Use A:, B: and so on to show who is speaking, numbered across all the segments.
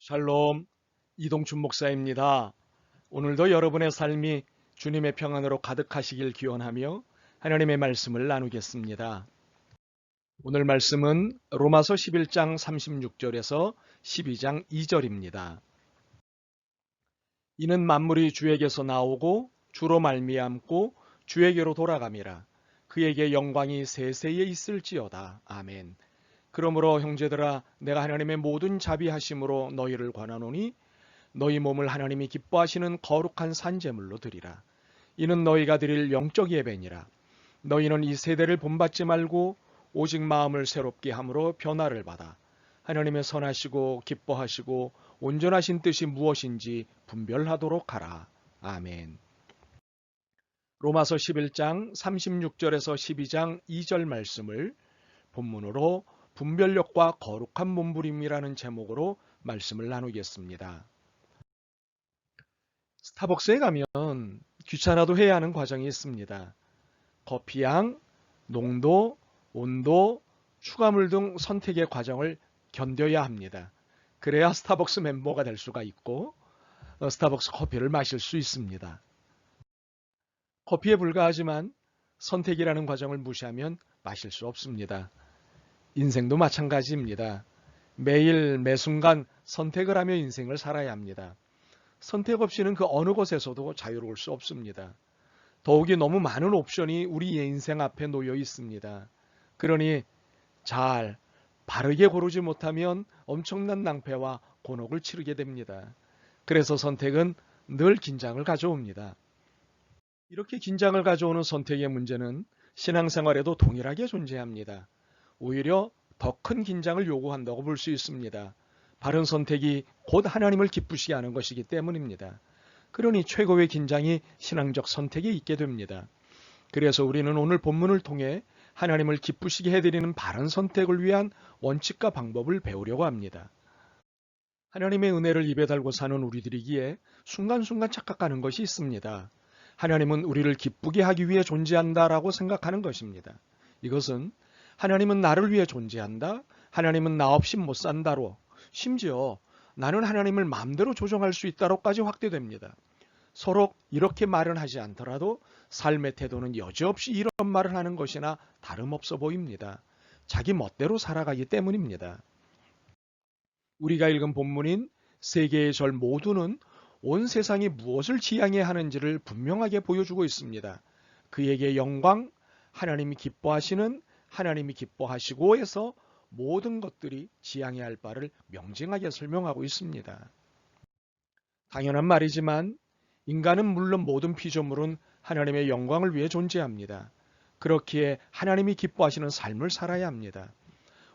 A: 샬롬 이동춘 목사입니다. 오늘도 여러분의 삶이 주님의 평안으로 가득하시길 기원하며 하나님의 말씀을 나누겠습니다. 오늘 말씀은 로마서 11장 36절에서 12장 2절입니다. 이는 만물이 주에게서 나오고 주로 말미암고 주에게로 돌아감이라 그에게 영광이 세세에 있을지어다. 아멘. 그러므로 형제들아 내가 하나님의 모든 자비하심으로 너희를 권하노니 너희 몸을 하나님이 기뻐하시는 거룩한 산제물로 드리라. 이는 너희가 드릴 영적 예배니라. 너희는 이 세대를 본받지 말고 오직 마음을 새롭게 함으로 변화를 받아 하나님의 선하시고 기뻐하시고 온전하신 뜻이 무엇인지 분별하도록 하라. 아멘. 로마서 11장 36절에서 12장 2절 말씀을 본문으로 분별력과 거룩한 몸부림이라는 제목으로 말씀을 나누겠습니다. 스타벅스에 가면 귀찮아도 해야 하는 과정이 있습니다. 커피향, 농도, 온도, 추가물 등 선택의 과정을 견뎌야 합니다. 그래야 스타벅스 멤버가 될 수가 있고 어, 스타벅스 커피를 마실 수 있습니다. 커피에 불과하지만 선택이라는 과정을 무시하면 마실 수 없습니다. 인생도 마찬가지입니다. 매일 매순간 선택을 하며 인생을 살아야 합니다. 선택 없이는 그 어느 곳에서도 자유로울 수 없습니다. 더욱이 너무 많은 옵션이 우리의 인생 앞에 놓여 있습니다. 그러니 잘 바르게 고르지 못하면 엄청난 낭패와 곤혹을 치르게 됩니다. 그래서 선택은 늘 긴장을 가져옵니다. 이렇게 긴장을 가져오는 선택의 문제는 신앙생활에도 동일하게 존재합니다. 오히려 더 큰 긴장을 요구한다고 볼 수 있습니다. 바른 선택이 곧 하나님을 기쁘시게 하는 것이기 때문입니다. 그러니 최고의 긴장이 신앙적 선택에 있게 됩니다. 그래서 우리는 오늘 본문을 통해 하나님을 기쁘시게 해드리는 바른 선택을 위한 원칙과 방법을 배우려고 합니다. 하나님의 은혜를 입에 달고 사는 우리들이기에 순간순간 착각하는 것이 있습니다. 하나님은 우리를 기쁘게 하기 위해 존재한다라고 생각하는 것입니다. 이것은 하나님은 나를 위해 존재한다. 하나님은 나 없이 못 산다로 심지어 나는 하나님을 마음대로 조정할 수 있다로까지 확대됩니다. 서로 이렇게 말은 하지 않더라도 삶의 태도는 여지없이 이런 말을 하는 것이나 다름없어 보입니다. 자기 멋대로 살아가기 때문입니다. 우리가 읽은 본문인 세계의 절 모두는 온 세상이 무엇을 지향해야 하는지를 분명하게 보여주고 있습니다. 그에게 영광, 하나님이 기뻐하시는 하나님이 기뻐하시고 해서 모든 것들이 지향해야 할 바를 명징하게 설명하고 있습니다. 당연한 말이지만 인간은 물론 모든 피조물은 하나님의 영광을 위해 존재합니다. 그렇기에 하나님이 기뻐하시는 삶을 살아야 합니다.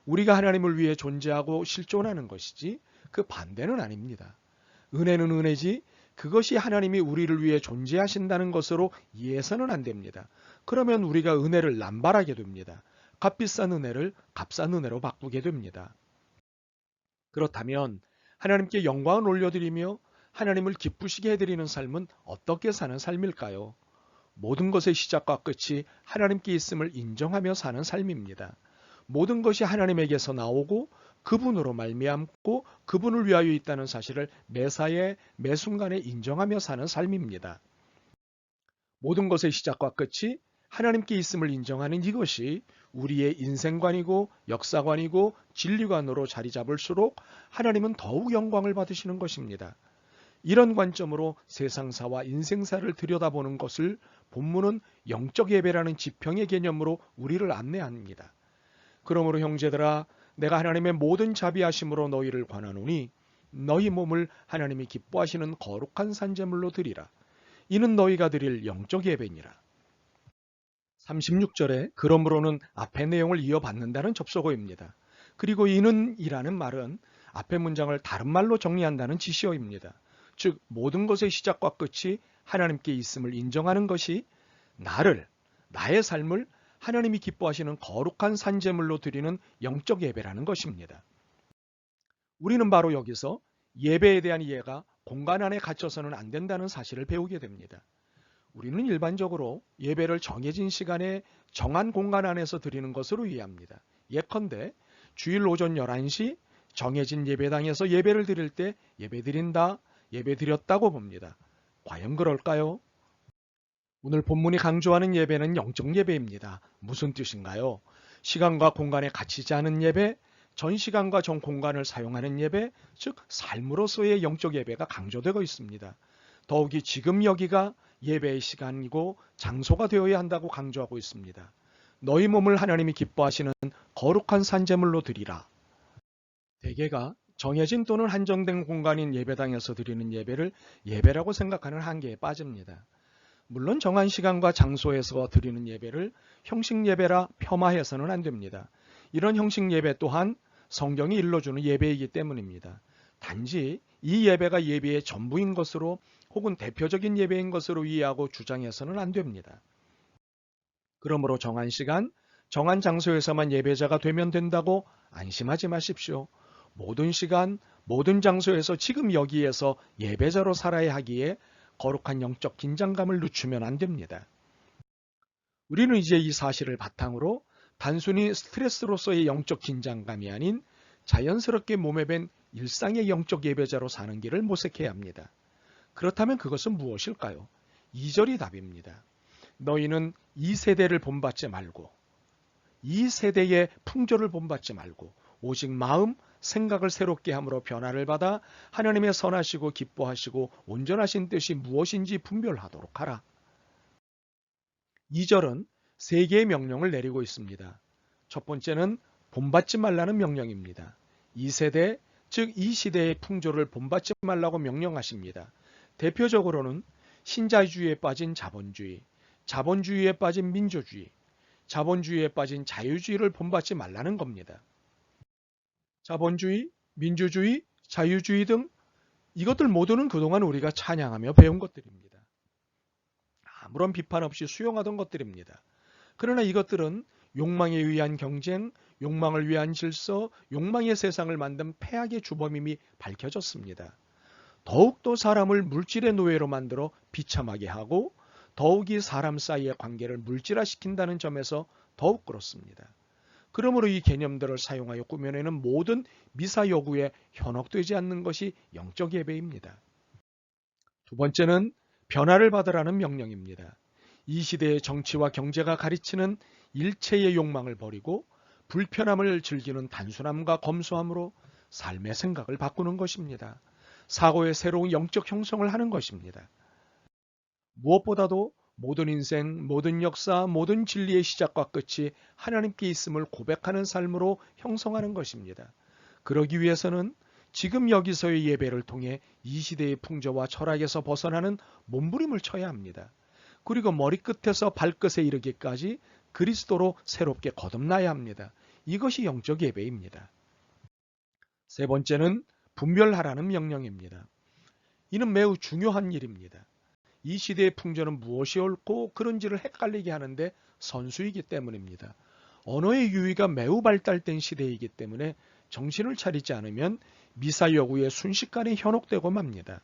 A: 우리가 하나님을 위해 존재하고 실존하는 것이지 그 반대는 아닙니다. 은혜는 은혜지 그것이 하나님이 우리를 위해 존재하신다는 것으로 이해해서는 안 됩니다. 그러면 우리가 은혜를 남발하게 됩니다. 값비싼 은혜를 값싼 은혜로 바꾸게 됩니다. 그렇다면 하나님께 영광을 올려드리며 하나님을 기쁘시게 해드리는 삶은 어떻게 사는 삶일까요? 모든 것의 시작과 끝이 하나님께 있음을 인정하며 사는 삶입니다. 모든 것이 하나님에게서 나오고 그분으로 말미암고 그분을 위하여 있다는 사실을 매사에 매순간에 인정하며 사는 삶입니다. 모든 것의 시작과 끝이 하나님께 있음을 인정하는 이것이 우리의 인생관이고 역사관이고 진리관으로 자리 잡을수록 하나님은 더욱 영광을 받으시는 것입니다. 이런 관점으로 세상사와 인생사를 들여다보는 것을 본문은 영적 예배라는 지평의 개념으로 우리를 안내합니다. 그러므로 형제들아 내가 하나님의 모든 자비하심으로 너희를 관하노니 너희 몸을 하나님이 기뻐하시는 거룩한 산재물로 드리라. 이는 너희가 드릴 영적 예배니라. 36절에 그러므로는 앞의 내용을 이어받는다는 접속어입니다. 그리고 이는 이라는 말은 앞의 문장을 다른 말로 정리한다는 지시어입니다. 즉 모든 것의 시작과 끝이 하나님께 있음을 인정하는 것이 나를 나의 삶을 하나님이 기뻐하시는 거룩한 산재물로 드리는 영적 예배라는 것입니다. 우리는 바로 여기서 예배에 대한 이해가 공간 안에 갇혀서는 안 된다는 사실을 배우게 됩니다. 우리는 일반적으로 예배를 정해진 시간에 정한 공간 안에서 드리는 것으로 이해합니다. 예컨대 주일 오전 11시, 정해진 예배당에서 예배를 드릴 때 예배 드린다, 예배 드렸다고 봅니다. 과연 그럴까요? 오늘 본문이 강조하는 예배는 영적 예배입니다. 무슨 뜻인가요? 시간과 공간에 갇히지 않은 예배, 전 시간과 전 공간을 사용하는 예배, 즉 삶으로서의 영적 예배가 강조되고 있습니다. 더욱이 지금 여기가 예배의 시간이고 장소가 되어야 한다고 강조하고 있습니다. 너희 몸을 하나님이 기뻐하시는 거룩한 산제물로 드리라. 대개가 정해진 또는 한정된 공간인 예배당에서 드리는 예배를 예배라고 생각하는 한계에 빠집니다. 물론 정한 시간과 장소에서 드리는 예배를 형식 예배라 폄하해서는 안 됩니다. 이런 형식 예배 또한 성경이 일러주는 예배이기 때문입니다. 단지 이 예배가 예배의 전부인 것으로 혹은 대표적인 예배인 것으로 이해하고 주장해서는 안 됩니다. 그러므로 정한 시간, 정한 장소에서만 예배자가 되면 된다고 안심하지 마십시오. 모든 시간, 모든 장소에서 지금 여기에서 예배자로 살아야 하기에 거룩한 영적 긴장감을 늦추면 안 됩니다. 우리는 이제 이 사실을 바탕으로 단순히 스트레스로서의 영적 긴장감이 아닌 자연스럽게 몸에 밴 일상의 영적 예배자로 사는 길을 모색해야 합니다. 그렇다면 그것은 무엇일까요? 2절이 답입니다. 너희는 이 세대를 본받지 말고 이 세대의 풍조를 본받지 말고 오직 마음, 생각을 새롭게 함으로 변화를 받아 하나님의 선하시고 기뻐하시고 온전하신 뜻이 무엇인지 분별하도록 하라. 2절은 세 개의 명령을 내리고 있습니다. 첫 번째는 본받지 말라는 명령입니다. 이 세대, 즉 이 시대의 풍조를 본받지 말라고 명령하십니다. 대표적으로는 신자유주의에 빠진 자본주의, 자본주의에 빠진 민주주의, 자본주의에 빠진 자유주의를 본받지 말라는 겁니다. 자본주의, 민주주의, 자유주의 등 이것들 모두는 그동안 우리가 찬양하며 배운 것들입니다. 아무런 비판 없이 수용하던 것들입니다. 그러나 이것들은 욕망에 의한 경쟁, 욕망을 위한 질서, 욕망의 세상을 만든 폐악의 주범임이 밝혀졌습니다. 더욱더 사람을 물질의 노예로 만들어 비참하게 하고 더욱이 사람 사이의 관계를 물질화시킨다는 점에서 더욱 그렇습니다. 그러므로 이 개념들을 사용하여 꾸며내는 모든 미사 여구에 현혹되지 않는 것이 영적 예배입니다. 두 번째는 변화를 받으라는 명령입니다. 이 시대의 정치와 경제가 가르치는 일체의 욕망을 버리고 불편함을 즐기는 단순함과 검소함으로 삶의 생각을 바꾸는 것입니다. 사고의 새로운 영적 형성을 하는 것입니다. 무엇보다도 모든 인생, 모든 역사, 모든 진리의 시작과 끝이 하나님께 있음을 고백하는 삶으로 형성하는 것입니다. 그러기 위해서는 지금 여기서의 예배를 통해 이 시대의 풍조와 철학에서 벗어나는 몸부림을 쳐야 합니다. 그리고 머리끝에서 발끝에 이르기까지 그리스도로 새롭게 거듭나야 합니다. 이것이 영적 예배입니다. 세 번째는 분별하라는 명령입니다. 이는 매우 중요한 일입니다. 이 시대의 풍조는 무엇이 옳고 그런지를 헷갈리게 하는데 선수이기 때문입니다. 언어의 유의가 매우 발달된 시대이기 때문에 정신을 차리지 않으면 미사 여구에 순식간에 현혹되고 맙니다.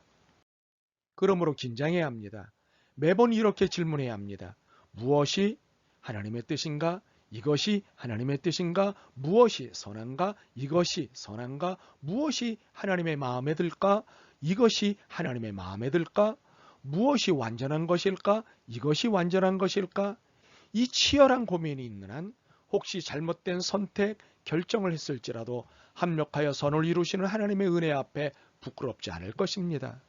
A: 그러므로 긴장해야 합니다. 매번 이렇게 질문해야 합니다. 무엇이 하나님의 뜻인가? 이것이 하나님의 뜻인가? 무엇이 선한가? 이것이 선한가? 무엇이 하나님의 마음에 들까? 이것이 하나님의 마음에 들까? 무엇이 완전한 것일까? 이것이 완전한 것일까? 이 치열한 고민이 있는 한 혹시 잘못된 선택, 결정을 했을지라도 합력하여 선을 이루시는 하나님의 은혜 앞에 부끄럽지 않을 것입니다.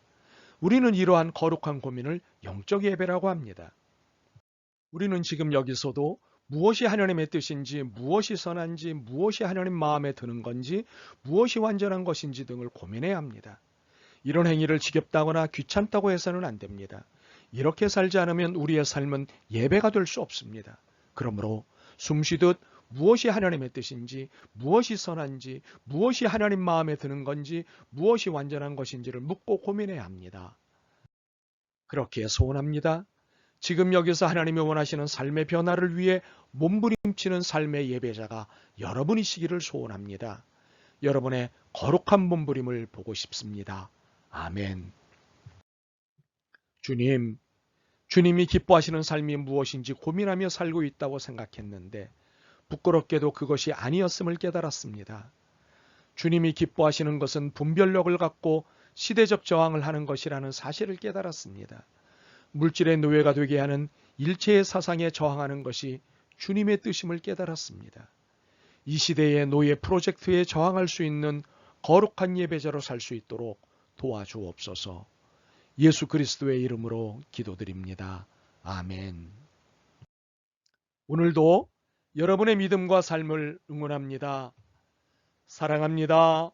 A: 우리는 이러한 거룩한 고민을 영적 예배라고 합니다. 우리는 지금 여기서도 무엇이 하나님의 뜻인지, 무엇이 선한지, 무엇이 하나님 마음에 드는 건지, 무엇이 완전한 것인지 등을 고민해야 합니다. 이런 행위를 지겹다거나 귀찮다고 해서는 안 됩니다. 이렇게 살지 않으면 우리의 삶은 예배가 될 수 없습니다. 그러므로 숨쉬듯 무엇이 하나님의 뜻인지, 무엇이 선한지, 무엇이 하나님 마음에 드는 건지, 무엇이 완전한 것인지를 묻고 고민해야 합니다. 그렇게 소원합니다. 지금 여기서 하나님이 원하시는 삶의 변화를 위해 몸부림치는 삶의 예배자가 여러분이시기를 소원합니다. 여러분의 거룩한 몸부림을 보고 싶습니다. 아멘. 주님, 주님이 기뻐하시는 삶이 무엇인지 고민하며 살고 있다고 생각했는데 부끄럽게도 그것이 아니었음을 깨달았습니다. 주님이 기뻐하시는 것은 분별력을 갖고 시대적 저항을 하는 것이라는 사실을 깨달았습니다. 물질의 노예가 되게 하는 일체의 사상에 저항하는 것이 주님의 뜻임을 깨달았습니다. 이 시대의 노예 프로젝트에 저항할 수 있는 거룩한 예배자로 살 수 있도록 도와주옵소서. 예수 그리스도의 이름으로 기도드립니다. 아멘. 오늘도 여러분의 믿음과 삶을 응원합니다. 사랑합니다.